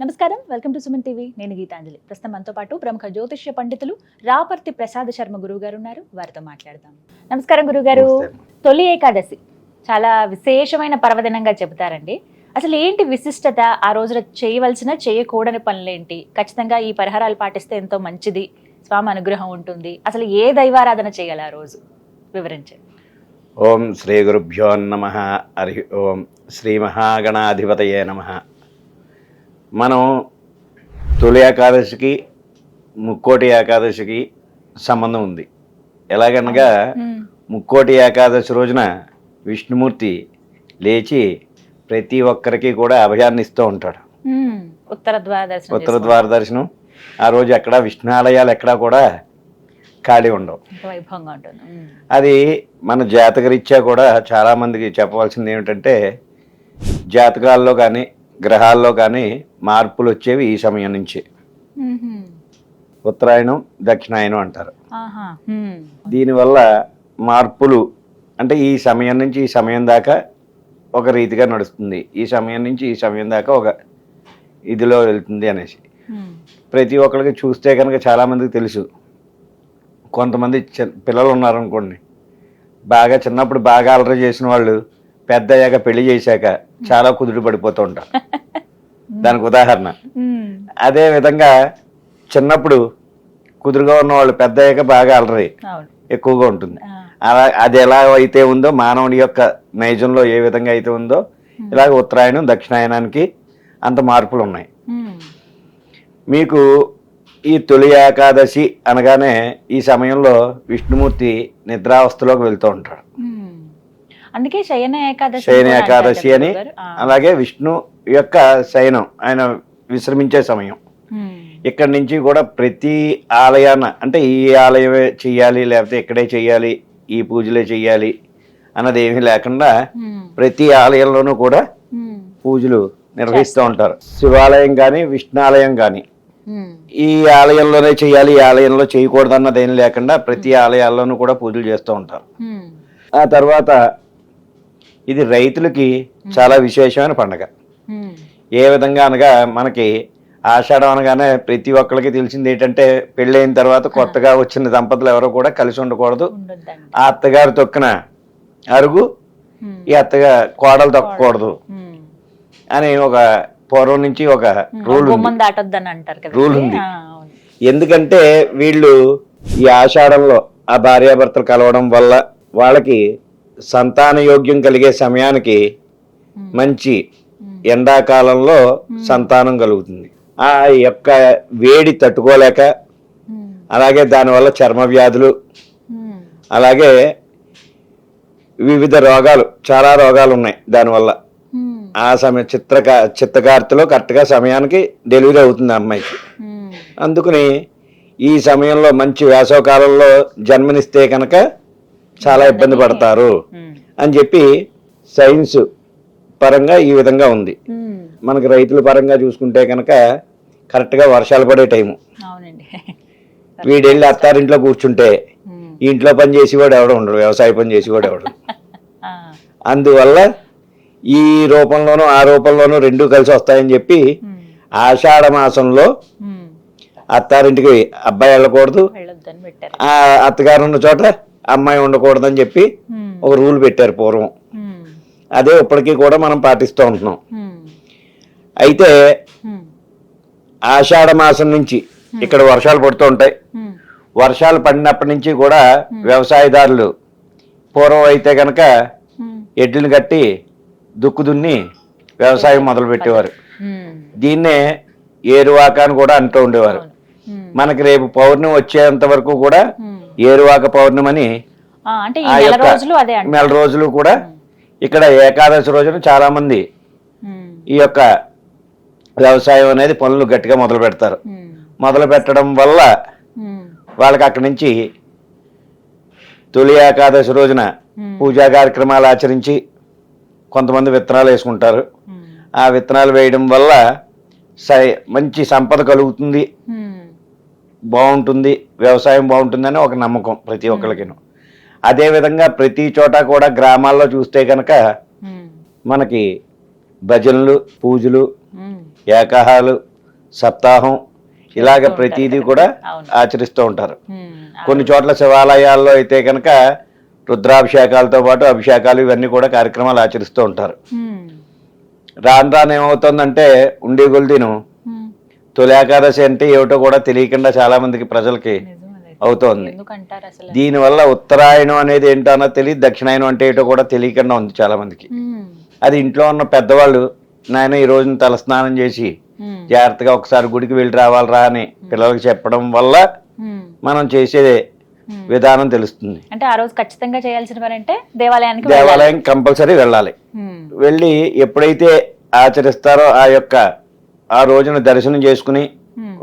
నమస్కారం. Welcome to Suman TV. నేను గీతాంజలి. ప్రస్తుతం మనతో పాటు ప్రముఖ జ్యోతిష్య పండితులు రాపర్తి ప్రసాద్ శర్మ గురువు గారు ఉన్నారు వారితో మాట్లాడదాం. నమస్కారం గురుగారు తొలి ఏకాదశి. చాలా విశేషమైన పర్వదినంగా చెబుతారండి. అసలు ఏంటి విశిష్టత? ఆ రోజున చేయవలసిన చేయకూడని పనులేంటి? ఖచ్చితంగా ఈ పరిహారాలు పాటిస్తే ఎంతో మంచిది. స్వామి అనుగ్రహం ఉంటుంది. అసలు ఏ దైవారాధన చేయాలి ఆ రోజు? వివరించండి. ఓం శ్రీ గురుభ్యో నమ. హరి ఓం శ్రీ మహాగణాధిపతయే నమ. మనం తొలి ఏకాదశికి ముక్కోటి ఏకాదశికి సంబంధం ఉంది ఎలాగనగా. ముక్కోటి ఏకాదశి రోజున విష్ణుమూర్తి లేచి ప్రతి ఒక్కరికి కూడా అభయాన్ని ఇస్తూ ఉంటాడు. ఉత్తర ద్వార దర్శనం ఉత్తర. ద్వార దర్శనం ఆ రోజు ఎక్కడ విష్ణు ఆలయాలు ఎక్కడా కూడా ఖాళీ ఉండవు వైభవంగా ఉంటుంది. అది మన జాతకరీత్యా కూడా చాలామందికి చెప్పవలసింది ఏమిటంటే జాతకాల్లో కానీ గ్రహాల్లో కానీ మార్పులు వచ్చేవి ఈ సమయం నుంచి. ఉత్తరాయణం దక్షిణాయనం అంటారు. దీనివల్ల మార్పులు అంటే ఈ సమయం నుంచి ఈ సమయం దాకా ఒక రీతిగా నడుస్తుంది. ఈ సమయం నుంచి ఈ సమయం దాకా ఒక ఇదిలో వెళ్తుంది అనేసి. ప్రతి ఒక్కరికి చూస్తే కనుక చాలామందికి తెలుసు. కొంతమంది చి- పిల్లలు ఉన్నారనుకోండి. బాగా చిన్నప్పుడు బాగా అలరి చేసిన వాళ్ళు పెద్ద అయ్యాక పెళ్ళి చేశాక చాలా కుదురు పడిపోతూ ఉంటారు దానికి ఉదాహరణ. అదే విధంగా చిన్నప్పుడు కుదురుగా ఉన్న వాళ్ళు పెద్ద అయ్యాక బాగా అలరి ఎక్కువగా ఉంటుంది. అలా అది ఎలా అయితే ఉందో మానవుడి యొక్క నైజంలో ఏ విధంగా అయితే ఉందో ఇలాగ ఉత్తరాయణం దక్షిణాయనానికి అంత మార్పులు ఉన్నాయి. మీకు ఈ తొలి ఏకాదశి అనగానే ఈ సమయంలో విష్ణుమూర్తి నిద్రావస్థలోకి వెళ్తూ ఉంటాడు. అందుకే శయన ఏకాదశి శయన ఏకాదశి కదా అని. అలాగే విష్ణు యొక్క శయనం ఆయన విశ్రమించే సమయం. ఇక్కడి నుంచి కూడా ప్రతి ఆలయాన అంటే ఈ ఆలయమే చెయ్యాలి లేకపోతే ఇక్కడే చెయ్యాలి ఈ పూజలే చెయ్యాలి అన్నది ఏమీ లేకుండా. ప్రతి ఆలయంలోనూ కూడా. పూజలు నిర్వహిస్తూ ఉంటారు శివాలయం కానీ విష్ణాలయం కానీ. ఈ ఆలయంలోనే చేయాలి ఈ ఆలయంలో చేయకూడదు అన్నది ఏం లేకుండా ప్రతి ఆలయాల్లోనూ కూడా పూజలు చేస్తూ ఉంటారు. ఆ తర్వాత ఇది రైతులకి చాలా విశేషమైన పండగ. ఏ విధంగా అనగా మనకి ఆషాఢం అనగానే ప్రతి ఒక్కరికి తెలిసింది ఏంటంటే పెళ్ళైన తర్వాత కొత్తగా వచ్చిన దంపతులు ఎవరు కూడా కలిసి ఉండకూడదు ఆ అత్తగారు తొక్కిన అరుగు. ఈ అత్తగా కోడలు తొక్కకూడదు. అని ఒక పూర్వం నుంచి ఒక రూల్ రూల్ ఉంది. ఎందుకంటే వీళ్ళు ఈ ఆషాఢంలో ఆ భార్యాభర్తలు కలవడం వల్ల వాళ్ళకి సంతాన యోగ్యం కలిగే సమయానికి. మంచి. ఎండాకాలంలో సంతానం కలుగుతుంది ఆ యొక్క వేడి తట్టుకోలేక. అలాగే దానివల్ల చర్మ వ్యాధులు. అలాగే వివిధ రోగాలు చాలా రోగాలు ఉన్నాయి దానివల్ల. ఆ సమయం చిత్రక చిత్తకార్తెలో కరెక్ట్గా సమయానికి డెలివరీ అవుతుంది అమ్మాయికి మ్మ్. అందుకని ఈ సమయంలో మంచి వేసవకాలంలో జన్మనిస్తే కనుక చాలా ఇబ్బంది పడతారు. అని చెప్పి సైన్స్ పరంగా ఈ విధంగా ఉంది. మనకి రైతుల పరంగా చూసుకుంటే కనుక కరెక్ట్గా వర్షాలు పడే టైము వీడెళ్ళి అత్తారింట్లో కూర్చుంటే ఇంట్లో పని చేసేవాడు ఎవడు ఉండడు వ్యవసాయ పని చేసేవాడు ఎవడు. అందువల్ల ఈ రూపంలోనూ ఆ రూపంలోనూ రెండు కలిసి వస్తాయని చెప్పి. ఆషాఢ మాసంలో. అత్తారింటికి అబ్బాయి వెళ్ళకూడదు అత్తగారు ఉన్న చోట అమ్మాయి ఉండకూడదని చెప్పి. ఒక రూల్ పెట్టారు పూర్వం. అదే ఇప్పటికీ కూడా మనం పాటిస్తూ ఉంటున్నాం. అయితే. ఆషాఢ మాసం నుంచి ఇక్కడ వర్షాలు పడుతూ ఉంటాయి. వర్షాలు పడినప్పటి నుంచి కూడా వ్యవసాయదారులు పూర్వం అయితే కనుక. ఎడ్లను కట్టి దుక్కు దున్ని వ్యవసాయం మొదలు పెట్టేవారు. దీన్నే ఏరువాక అని కూడా అంటూ ఉండేవారు. మనకి రేపు పౌర్ణమి వచ్చేంత వరకు కూడా. ఏరువాక పౌర్ణమని అంటే ఈ నెల రోజులు అదే నెల రోజులు కూడా ఇక్కడ ఏకాదశి రోజున చాలా మంది. ఈ యొక్క వ్యవసాయం అనేది పనులు గట్టిగా మొదలు పెడతారు. మొదలు పెట్టడం వల్ల. వాళ్ళకి అక్కడి నుంచి తొలి ఏకాదశి రోజున. పూజా కార్యక్రమాలు ఆచరించి కొంతమంది విత్తనాలు వేసుకుంటారు. ఆ విత్తనాలు వేయడం వల్ల మంచి సంపద కలుగుతుంది. బాగుంటుంది వ్యవసాయం బాగుంటుందని ఒక నమ్మకం ప్రతి ఒక్కరికిను అదేవిధంగా ప్రతి చోట కూడా గ్రామాల్లో చూస్తే కనుక. మనకి భజనలు పూజలు. ఏకాహాలు సప్తాహం ఇలాగ ప్రతిదీ కూడా. ఆచరిస్తూ ఉంటారు. కొన్ని చోట్ల శివాలయాల్లో అయితే కనుక రుద్రాభిషేకాలతో పాటు అభిషేకాలు ఇవన్నీ కూడా కార్యక్రమాలు ఆచరిస్తూ ఉంటారు. రాను రాను ఏమవుతుందంటే ఉండి కొలిదిను ఉమ్, తొలి ఏకాదశి అంటే ఏమిటో కూడా తెలియకుండా చాలా మందికి ప్రజలకి. అవుతోంది. దీనివల్ల ఉత్తరాయణం అనేది ఏంటో అన్నది తెలియదు దక్షిణాయనం అంటే ఏంటో కూడా తెలియకుండా ఉంది చాలా మందికి. అది ఇంట్లో ఉన్న పెద్దవాళ్ళు నాయన ఈ రోజున తలస్నానం చేసి జాగ్రత్తగా ఒకసారి గుడికి వెళ్ళి రావాలిరా అని పిల్లలకి చెప్పడం వల్ల మనం చేసే ఉమ్. విధానం తెలుస్తుంది. అంటే ఆ రోజు ఖచ్చితంగా చేయాల్సిన పని అంటే దేవాలయానికి. దేవాలయం కంపల్సరీ వెళ్ళాలి. వెళ్ళి ఎప్పుడైతే ఆచరిస్తారో ఆ యొక్క ఆ రోజున దర్శనం చేసుకుని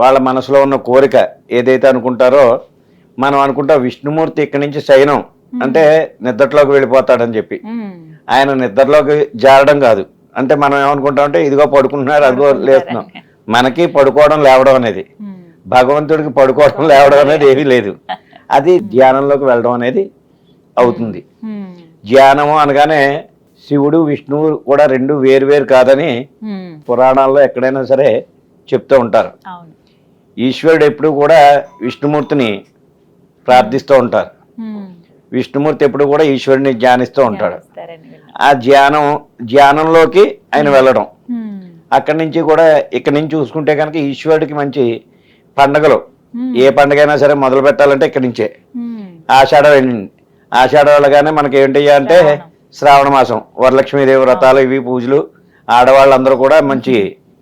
వాళ్ళ మనసులో ఉన్న కోరిక ఏదైతే అనుకుంటారో మనం అనుకుంటాం విష్ణుమూర్తి ఇక్కడి నుంచి శయనం అంటే నిద్రలోకి వెళ్ళిపోతాడని చెప్పి. ఆయన నిద్రలోకి జారడం కాదు. అంటే మనం ఏమనుకుంటాం అంటే ఇదిగో పడుకుంటున్నారు అదిగో లేస్తున్నాం. మనకి పడుకోవడం లేవడం అనేది. భగవంతుడికి పడుకోవడం లేవడం అనేది ఏమీ లేదు. అది ధ్యానంలోకి వెళ్ళడం అనేది అవుతుంది. ధ్యానము అనగానే శివుడు విష్ణువు కూడా రెండు వేరు వేరు కాదని పురాణాల్లో ఎక్కడైనా సరే చెప్తూ ఉంటారు. ఈశ్వరుడు ఎప్పుడు కూడా విష్ణుమూర్తిని ప్రార్థిస్తూ ఉంటారు. విష్ణుమూర్తి ఎప్పుడు కూడా ఈశ్వరుని ధ్యానిస్తూ ఉంటాడు. ఆ ధ్యానం ధ్యానంలోకి ఆయన వెళ్ళడం. అక్కడి నుంచి కూడా ఇక్కడి నుంచి చూసుకుంటే కనుక ఈశ్వరుడికి మంచి పండగలు. ఏ పండగైనా సరే మొదలు పెట్టాలంటే ఇక్కడి నుంచే. ఆషాఢం వెళ్ళింది. ఆషాఢం వెళ్ళగానే మనకి ఏంటి అంటే శ్రావణం. మాసం వరలక్ష్మీదేవి వ్రతాలు ఇవి పూజలు. ఆడవాళ్ళందరూ కూడా మంచి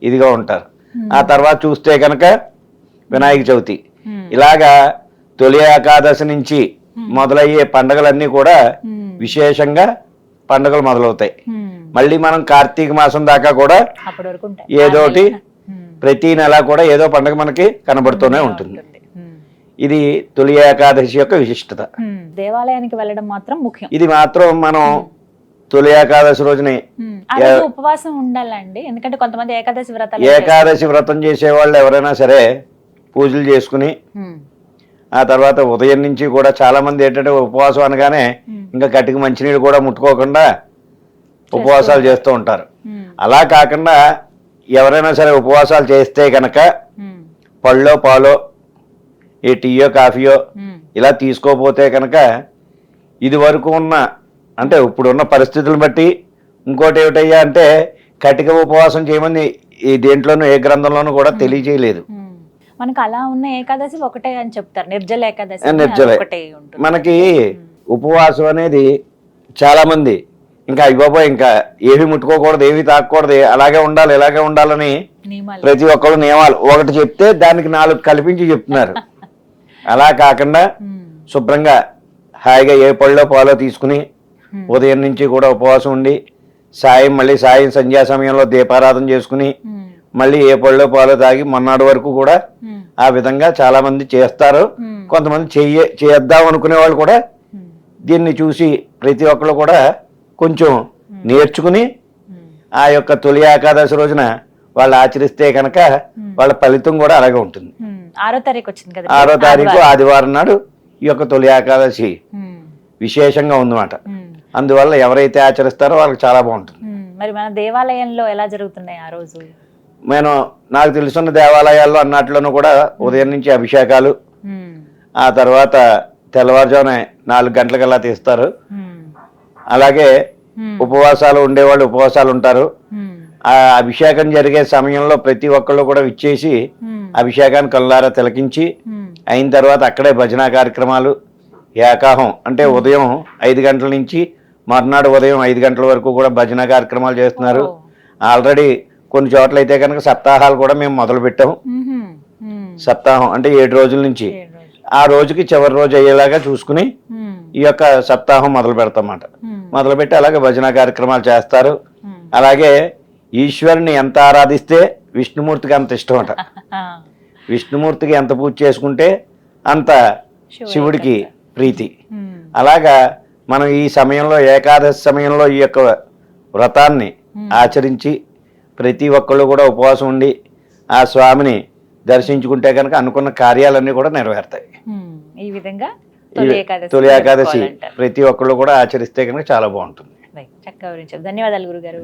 ఇదిగా ఉంటారు. ఆ తర్వాత చూస్తే కనుక వినాయక చవితి. ఇలాగా తొలి ఏకాదశి నుంచి మొదలయ్యే పండగలన్నీ కూడా విశేషంగా పండుగలు మొదలవుతాయి. మళ్ళీ మనం కార్తీక మాసం దాకా కూడా ఏదోటి ప్రతి నెల కూడా ఏదో పండుగ మనకి కనబడుతూనే ఉంటుంది. ఇది తొలి ఏకాదశి యొక్క విశిష్టత. దేవాలయానికి వెళ్ళడం మాత్రం ముఖ్యం. ఇది మాత్రం మనం తొలి ఏకాదశి రోజునే. ఉపవాసం ఉండాలండి. ఎందుకంటే కొంతమంది ఏకాదశి వ్రతాలు ఏకాదశి వ్రతం చేసే వాళ్ళు ఎవరైనా సరే పూజలు చేసుకుని ఆ తర్వాత ఉదయం నుంచి కూడా చాలా మంది ఏంటంటే ఉపవాసం అనగానే ఇంకా కటికి మంచినీళ్ళు కూడా ముట్టుకోకుండా ఉపవాసాలు చేస్తూ ఉంటారు. అలా కాకుండా ఎవరైనా సరే ఉపవాసాలు చేస్తే కనుక పళ్ళో పాలో ఏ టీయో కాఫీయో ఇలా తీసుకోపోతే కనుక ఇది వరకు ఉన్న అంటే ఇప్పుడున్న పరిస్థితులను బట్టి ఇంకోటి ఏమిటయ్యా అంటే కటిక ఉపవాసం చేయమని ఈ దేంట్లోనూ ఏ గ్రంథంలోనూ కూడా తెలియజేయలేదు. మనకు అలా ఉన్న ఏకాదశి ఒకటే అని చెప్తారు. నిర్జల ఏకాదశి నిర్జలే. మనకి ఉపవాసం అనేది చాలా మంది ఇంకా అయ్యబాబా ఇంకా ఏవి ముట్టుకోకూడదు ఏవి తాకూడదు అలాగే ఉండాలి ఇలాగే ఉండాలని ప్రతి ఒక్కరు నియమాలు. ఒకటి చెప్తే దానికి నాలుగు కల్పించి చెప్తున్నారు. అలా కాకుండా శుభ్రంగా హాయిగా ఏ పళ్ళో పాలో తీసుకుని ఉదయం నుంచి కూడా ఉపవాసం ఉండి సాయం మళ్ళీ సాయం సంధ్యా సమయంలో దీపారాధన చేసుకుని మళ్ళీ ఏ పళ్ళో పాలో తాగి మొన్నటి వరకు కూడా ఆ విధంగా చాలా మంది చేస్తారు కొంతమంది చెయ్య చేద్దాం అనుకునే వాళ్ళు కూడా దీన్ని చూసి ప్రతి ఒక్కరు కూడా కొంచెం నేర్చుకుని ఆ యొక్క తొలి ఏకాదశి రోజున వాళ్ళు ఆచరిస్తే కనుక వాళ్ళ ఫలితం కూడా అలాగే ఉంటుంది. ఆరో తారీఖు వచ్చింది కదా? ఆరో తారీఖు ఆదివారం. నాడు ఈ యొక్క తొలి ఏకాదశి విశేషంగా ఉందన్నమాట. అందువల్ల ఎవరైతే ఆచరిస్తారో వాళ్ళకి చాలా బాగుంటుంది. మరి మన దేవాలయంలో ఎలా జరుగుతున్నాయి ఆ రోజు? నేను నాకు తెలుసున్న దేవాలయాల్లో అన్నట్లోనూ కూడా ఉదయం నుంచి అభిషేకాలు ఆ తర్వాత తెల్లవారుజామున నాలుగు గంటలకల్లా తీస్తారు. అలాగే ఉపవాసాలు ఉండేవాళ్ళు ఉపవాసాలు ఉంటారు. ఆ అభిషేకం జరిగే సమయంలో ప్రతి ఒక్కళ్ళు కూడా విచ్చేసి అభిషేకాన్ని కల్లారా తిలకించి అయిన తర్వాత అక్కడే భజన కార్యక్రమాలు ఏకాహం అంటే ఉదయం ఐదు గంటల నుంచి మర్నాడు ఉదయం ఐదు గంటల వరకు కూడా భజన కార్యక్రమాలు చేస్తున్నారు. ఆల్రెడీ కొన్ని చోట్ల అయితే కనుక సప్తాహాలు కూడా మేము మొదలు పెట్టాం ఉహుం, ఉమ్, సప్తాహం అంటే ఏడు రోజుల నుంచి. ఆ రోజుకి చివరి రోజు అయ్యేలాగా చూసుకుని ఈ యొక్క సప్తాహం మొదలు పెడతామన్నమాట. ఉమ్, మొదలుపెట్టి అలాగే భజన కార్యక్రమాలు చేస్తారు. అలాగే ఈశ్వరుని ఎంత ఆరాధిస్తే విష్ణుమూర్తికి అంత ఇష్టం అట విష్ణుమూర్తికి ఎంత పూజ చేసుకుంటే అంత శివుడికి ప్రీతి. అలాగా మనం ఈ సమయంలో ఏకాదశి సమయంలో ఈ యొక్క వ్రతాన్ని ఆచరించి ప్రతి ఒక్కళ్ళు కూడా ఉపవాసం ఉండి ఆ స్వామిని దర్శించుకుంటే కనుక అనుకున్న కార్యాలన్నీ కూడా నెరవేరుతాయి. ఈ విధంగా తొలి ఏకాదశి. ప్రతి ఒక్కళ్ళు కూడా ఆచరిస్తే కనుక చాలా బాగుంటుంది. చక్కగా వివరించారు ధన్యవాదాలు గురుగారు